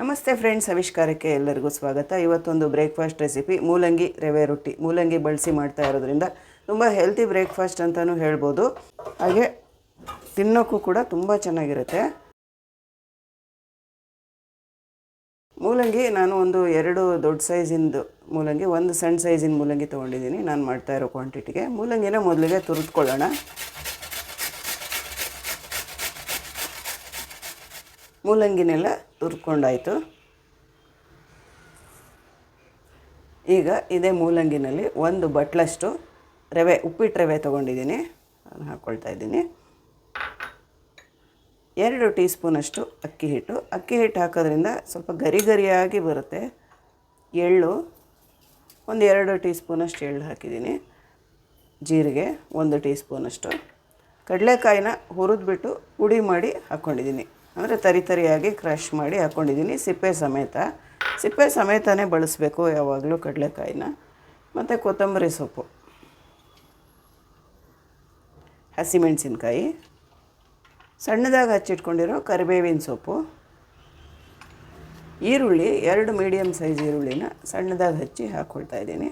ನಮಸ್ತೆ ಫ್ರೆಂಡ್ಸ್, ಆವಿಷ್ಕಾರಕ್ಕೆ ಎಲ್ಲರಿಗೂ ಸ್ವಾಗತ. ಇವತ್ತೊಂದು ಬ್ರೇಕ್ಫಾಸ್ಟ್ ರೆಸಿಪಿ, ಮೂಲಂಗಿ ರವೆ ರೊಟ್ಟಿ. ಮೂಲಂಗಿ ಬಳಸಿ ಮಾಡ್ತಾ ಇರೋದ್ರಿಂದ ತುಂಬ ಹೆಲ್ತಿ ಬ್ರೇಕ್ಫಾಸ್ಟ್ ಅಂತಲೂ ಹೇಳ್ಬೋದು. ಹಾಗೆ ತಿನ್ನೋಕ್ಕೂ ಕೂಡ ತುಂಬ ಚೆನ್ನಾಗಿರುತ್ತೆ. ಮೂಲಂಗಿ ನಾನು ಒಂದು ಎರಡು ದೊಡ್ಡ ಸೈಜಿಂದು ಮೂಲಂಗಿ, ಒಂದು ಸಣ್ಣ ಸೈಜಿನ ಮೂಲಂಗಿ ತೊಗೊಂಡಿದ್ದೀನಿ. ನಾನು ಮಾಡ್ತಾ ಇರೋ ಕ್ವಾಂಟಿಟಿಗೆ ಮೂಲಂಗಿನ ಮೊದಲಿಗೆ ತುರಿದ್ಕೊಳ್ಳೋಣ. ಮೂಲಂಗಿನೆಲ್ಲ ತುರ್ಕೊಂಡಾಯಿತು. ಈಗ ಇದೇ ಮೂಲಂಗಿನಲ್ಲಿ ಒಂದು ಬಟ್ಲಷ್ಟು ರವೆ, ಉಪ್ಪಿಟ್ಟು ರವೆ ತೊಗೊಂಡಿದ್ದೀನಿ. ಹಾಕ್ಕೊಳ್ತಾ ಇದ್ದೀನಿ. ಎರಡು ಟೀ ಸ್ಪೂನಷ್ಟು ಅಕ್ಕಿ ಹಿಟ್ಟು. ಅಕ್ಕಿ ಹಿಟ್ಟು ಹಾಕೋದ್ರಿಂದ ಸ್ವಲ್ಪ ಗರಿ ಗರಿಯಾಗಿ ಬರುತ್ತೆ. ಎಳ್ಳು, ಒಂದು ಎರಡು ಟೀ ಸ್ಪೂನಷ್ಟು ಎಳ್ಳು ಹಾಕಿದ್ದೀನಿ. ಜೀರಿಗೆ, ಒಂದು ಟೀ ಸ್ಪೂನಷ್ಟು ಕಡಲೆಕಾಯಿನ ಹುರಿದ್ಬಿಟ್ಟು ಪುಡಿ ಮಾಡಿ ಹಾಕ್ಕೊಂಡಿದ್ದೀನಿ ಅಂದರೆ ತರಿ ತರಿಯಾಗಿ ಕ್ರಷ್ ಮಾಡಿ ಹಾಕ್ಕೊಂಡಿದ್ದೀನಿ ಸಿಪ್ಪೆ ಸಮೇತ. ಸಿಪ್ಪೆ ಸಮೇತನೇ ಬಳಸಬೇಕು ಯಾವಾಗಲೂ ಕಡಲೆಕಾಯಿನ. ಮತ್ತು ಕೊತ್ತಂಬರಿ ಸೊಪ್ಪು. ಹಸಿಮೆಣಸಿನ್ಕಾಯಿ. ಸಣ್ಣದಾಗಿ ಹಚ್ಚಿಟ್ಕೊಂಡಿರೋ ಕರಿಬೇವಿನ ಸೊಪ್ಪು. ಈರುಳ್ಳಿ, ಎರಡು ಮೀಡಿಯಮ್ ಸೈಜ್ ಈರುಳ್ಳಿನ ಸಣ್ಣದಾಗಿ ಹಚ್ಚಿ ಹಾಕ್ಕೊಳ್ತಾ ಇದ್ದೀನಿ.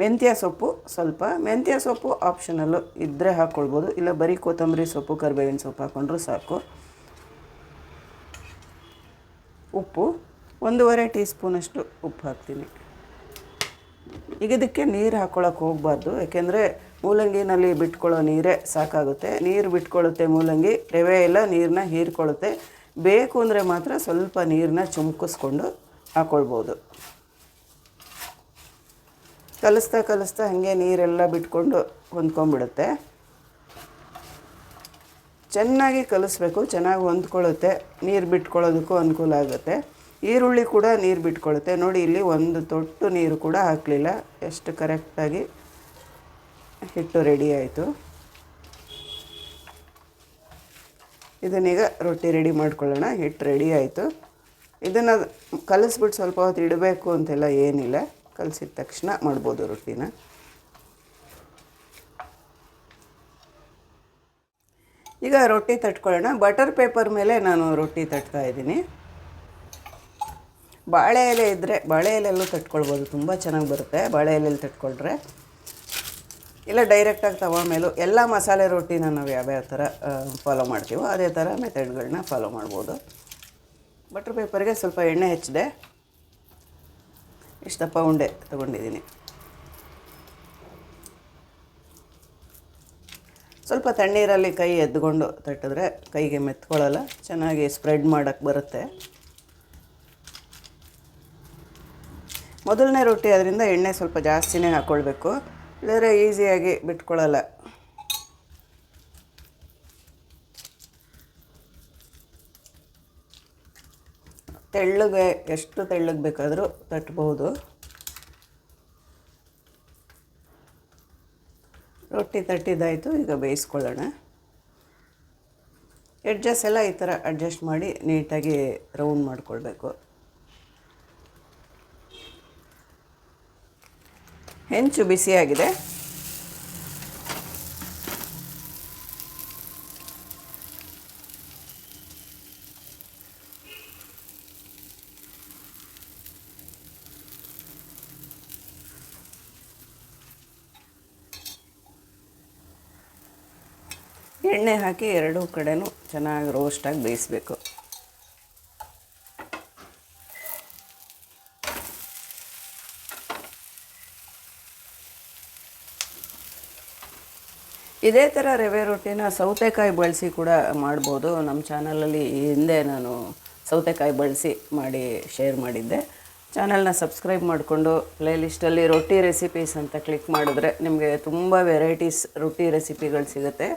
ಮೆಂತ್ಯ ಸೊಪ್ಪು ಸ್ವಲ್ಪ. ಮೆಂತ್ಯ ಸೊಪ್ಪು ಆಪ್ಷನಲ್ಲು ಇದ್ದರೆ ಹಾಕ್ಕೊಳ್ಬೋದು ಇಲ್ಲ ಬರೀ ಕೊತ್ತಂಬರಿ ಸೊಪ್ಪು, ಕರಿಬೇವಿನ ಸೊಪ್ಪು ಹಾಕ್ಕೊಂಡ್ರೂ ಸಾಕು. ಉಪ್ಪು, ಒಂದೂವರೆ ಟೀ ಸ್ಪೂನಷ್ಟು ಉಪ್ಪು ಹಾಕ್ತೀನಿ. ಈಗ ಇದಕ್ಕೆ ನೀರು ಹಾಕ್ಕೊಳಕ್ಕೆ ಹೋಗಬಾರ್ದು. ಯಾಕೆಂದರೆ ಮೂಲಂಗಿನಲ್ಲಿ ಬಿಟ್ಕೊಳ್ಳೋ ನೀರೇ ಸಾಕಾಗುತ್ತೆ. ನೀರು ಬಿಟ್ಕೊಳ್ಳುತ್ತೆ ಮೂಲಂಗಿ, ರವೆ ಎಲ್ಲ ನೀರನ್ನ ಹೀರ್ಕೊಳ್ಳುತ್ತೆ. ಬೇಕು ಅಂದರೆ ಮಾತ್ರ ಸ್ವಲ್ಪ ನೀರನ್ನ ಚುಮ್ಕಿಸ್ಕೊಂಡು ಹಾಕ್ಕೊಳ್ಬೋದು ಕಲಿಸ್ತಾ ಕಲಿಸ್ತಾ ಹಾಗೆ ನೀರೆಲ್ಲ ಬಿಟ್ಕೊಂಡು ಹೊಂದ್ಕೊಂಡ್ಬಿಡುತ್ತೆ. ಚೆನ್ನಾಗಿ ಕಲಿಸ್ಬೇಕು, ಚೆನ್ನಾಗಿ ಹೊಂದ್ಕೊಳ್ಳುತ್ತೆ. ನೀರು ಬಿಟ್ಕೊಳ್ಳೋದಕ್ಕೂ ಅನುಕೂಲ ಆಗುತ್ತೆ. ಈರುಳ್ಳಿ ಕೂಡ ನೀರು ಬಿಟ್ಕೊಳ್ಳುತ್ತೆ. ನೋಡಿ, ಇಲ್ಲಿ ಒಂದು ತೊಟ್ಟು ನೀರು ಕೂಡ ಹಾಕಲಿಲ್ಲ. ಎಷ್ಟು ಕರೆಕ್ಟಾಗಿ ಹಿಟ್ಟು ರೆಡಿ ಆಯಿತು. ಇದನ್ನೀಗ ರೊಟ್ಟಿ ರೆಡಿ ಮಾಡ್ಕೊಳ್ಳೋಣ. ಹಿಟ್ಟು ರೆಡಿ ಆಯಿತು. ಇದನ್ನು ಕಲಿಸ್ಬಿಟ್ಟು ಸ್ವಲ್ಪ ಹೊತ್ತು ಇಡಬೇಕು ಅಂತೆಲ್ಲ ಏನಿಲ್ಲ. ಕಲಸಿದ ತಕ್ಷಣ ಮಾಡ್ಬೋದು ರೊಟ್ಟಿನ. ಈಗ ರೊಟ್ಟಿ ತಟ್ಕೊಳ್ಳೋಣ. ಬಟರ್ ಪೇಪರ್ ಮೇಲೆ ನಾನು ರೊಟ್ಟಿ ತಟ್ತಾ ಇದ್ದೀನಿ. ಬಾಳೆ ಎಲೆ ಇದ್ದರೆ ಬಾಳೆ ಎಲೆಯಲ್ಲೂ ತಟ್ಕೊಳ್ಬೋದು. ತುಂಬ ಚೆನ್ನಾಗಿ ಬರುತ್ತೆ ಬಾಳೆ ಎಲೆಯಲ್ಲಿ ತಟ್ಕೊಳ್ರೆ. ಇಲ್ಲ ಡೈರೆಕ್ಟಾಗಿ ತವ ಮೇಲೂ ಎಲ್ಲ ಮಸಾಲೆ ರೊಟ್ಟಿನ ನಾವು ಯಾವ್ಯಾವ ಥರ ಫಾಲೋ ಮಾಡ್ತೀವೋ ಅದೇ ಥರ ಮೆಥಡ್ಗಳನ್ನ ಫಾಲೋ ಮಾಡ್ಬೋದು. ಬಟರ್ ಪೇಪರ್ಗೆ ಸ್ವಲ್ಪ ಎಣ್ಣೆ ಹೆಚ್ಚಿದೆ. ಇಷ್ಟಪ್ಪ ಉಂಡೆ ತಗೊಂಡಿದ್ದೀನಿ. ಸ್ವಲ್ಪ ತಣ್ಣೀರಲ್ಲಿ ಕೈ ಎದ್ದುಕೊಂಡು ತಟ್ಟಿದ್ರೆ ಕೈಗೆ ಮೆತ್ಕೊಳ್ಳಲ್ಲ, ಚೆನ್ನಾಗಿ ಸ್ಪ್ರೆಡ್ ಮಾಡೋಕ್ಕೆ ಬರುತ್ತೆ. ಮೊದಲನೇ ರೊಟ್ಟಿ ಅದರಿಂದ ಎಣ್ಣೆ ಸ್ವಲ್ಪ ಜಾಸ್ತಿನೇ ಹಾಕ್ಕೊಳ್ಬೇಕು ಇಲ್ಲದ್ರೆ ಈಸಿಯಾಗಿ ಬಿಟ್ಕೊಳ್ಳಲ್ಲ. ತೆಳ್ಳಗೆ ಎಷ್ಟು ತೆಳ್ಳಗೆ ಬೇಕಾದರೂ ತಟ್ಟಬಹುದು. ರೊಟ್ಟಿ ತಟ್ಟಿದ್ದಾಯಿತು, ಈಗ ಬೇಯಿಸ್ಕೊಳ್ಳೋಣ. ಎಡ್ಜಸ್ ಎಲ್ಲ ಈ ಥರ ಅಡ್ಜಸ್ಟ್ ಮಾಡಿ ನೀಟಾಗಿ ರೌಂಡ್ ಮಾಡಿಕೊಳ್ಬೇಕು. ಹೆಂಚು ಬಿಸಿಯಾಗಿದೆ. ಎಣ್ಣೆ ಹಾಕಿ ಎರಡೂ ಕಡೆನೂ ಚೆನ್ನಾಗಿ ರೋಸ್ಟಾಗಿ ಬೇಯಿಸಬೇಕು. ಇದೇ ಥರ ರವೆ ರೊಟ್ಟಿನ ಸೌತೆಕಾಯಿ ಬಳಸಿ ಕೂಡ ಮಾಡ್ಬೋದು. ನಮ್ಮ ಚಾನಲಲ್ಲಿ ಹಿಂದೆ ನಾನು ಸೌತೆಕಾಯಿ ಬಳಸಿ ಮಾಡಿ ಶೇರ್ ಮಾಡಿದ್ದೆ. ಚಾನಲ್ನ ಸಬ್ಸ್ಕ್ರೈಬ್ ಮಾಡಿಕೊಂಡು ಪ್ಲೇಲಿಸ್ಟಲ್ಲಿ ರೊಟ್ಟಿ ರೆಸಿಪೀಸ್ ಅಂತ ಕ್ಲಿಕ್ ಮಾಡಿದ್ರೆ ನಿಮಗೆ ತುಂಬ ವೆರೈಟೀಸ್ ರೊಟ್ಟಿ ರೆಸಿಪಿಗಳು ಸಿಗುತ್ತೆ.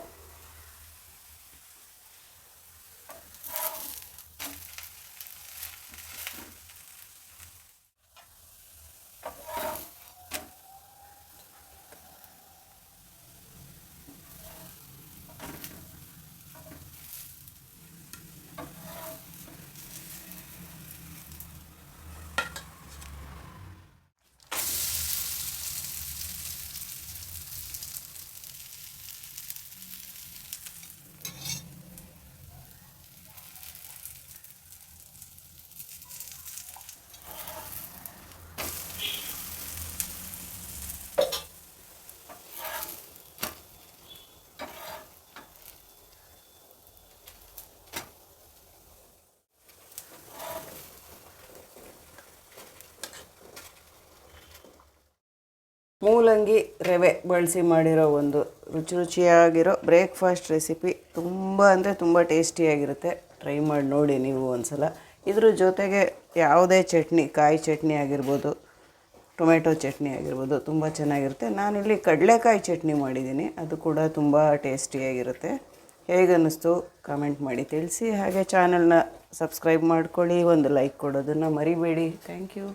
ಮೂಲಂಗಿ ರವೆ ಬಳಸಿ ಮಾಡಿರೋ ಒಂದು ರುಚಿ ರುಚಿಯಾಗಿರೋ ಬ್ರೇಕ್ಫಾಸ್ಟ್ ರೆಸಿಪಿ ತುಂಬ ಅಂದರೆ ತುಂಬ ಟೇಸ್ಟಿಯಾಗಿರುತ್ತೆ ಟ್ರೈ ಮಾಡಿ ನೋಡಿ ನೀವು ಒಂದ್ಸಲ. ಇದ್ರ ಜೊತೆಗೆ ಯಾವುದೇ ಚಟ್ನಿ, ಕಾಯಿ ಚಟ್ನಿ ಆಗಿರ್ಬೋದು, ಟೊಮೆಟೊ ಚಟ್ನಿ ಆಗಿರ್ಬೋದು ತುಂಬ ಚೆನ್ನಾಗಿರುತ್ತೆ. ನಾನಿಲ್ಲಿ ಕಡಲೆಕಾಯಿ ಚಟ್ನಿ ಮಾಡಿದ್ದೀನಿ. ಅದು ಕೂಡ ತುಂಬ ಟೇಸ್ಟಿಯಾಗಿರುತ್ತೆ ಹೇಗನ್ನಿಸ್ತು ಕಾಮೆಂಟ್ ಮಾಡಿ ತಿಳಿಸಿ. ಹಾಗೆ ಚಾನಲ್ನ ಸಬ್ಸ್ಕ್ರೈಬ್ ಮಾಡ್ಕೊಳ್ಳಿ. ಒಂದು ಲೈಕ್ ಕೊಡೋದನ್ನು ಮರಿಬೇಡಿ. Thank you